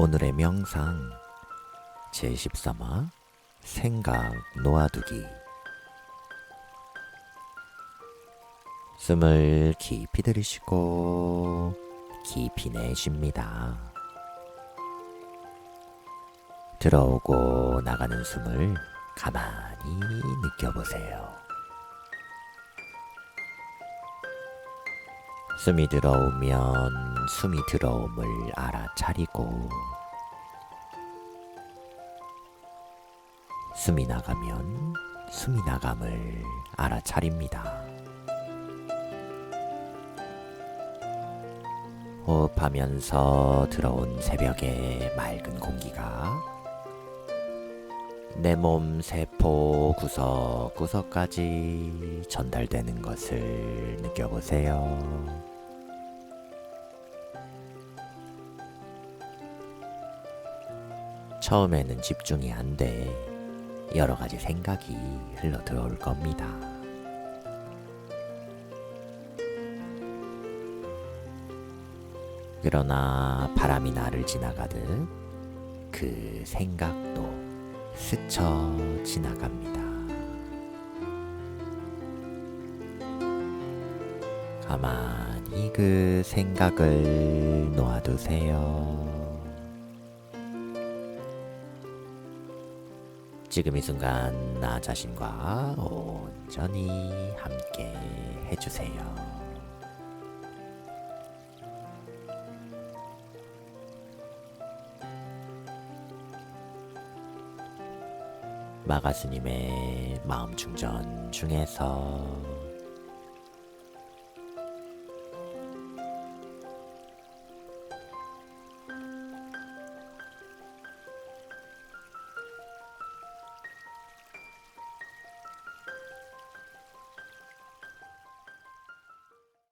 오늘의 명상 제13화 생각 놓아두기 숨을 깊이 들이쉬고 깊이 내쉽니다. 들어오고 나가는 숨을 가만히 느껴보세요. 숨이 들어오면 숨이 들어옴을 알아차리고 숨이 나가면 숨이 나감을 알아차립니다. 호흡하면서 들어온 새벽의 맑은 공기가 내 몸 세포 구석구석까지 전달되는 것을 느껴보세요. 처음에는 집중이 안 돼 여러 가지 생각이 흘러 들어올 겁니다. 그러나 바람이 나를 지나가듯 그 생각도 스쳐 지나갑니다. 가만히 그 생각을 놓아두세요. 지금 이 순간 나 자신과 온전히 함께 해주세요. 마가스님의 마음 충전 중에서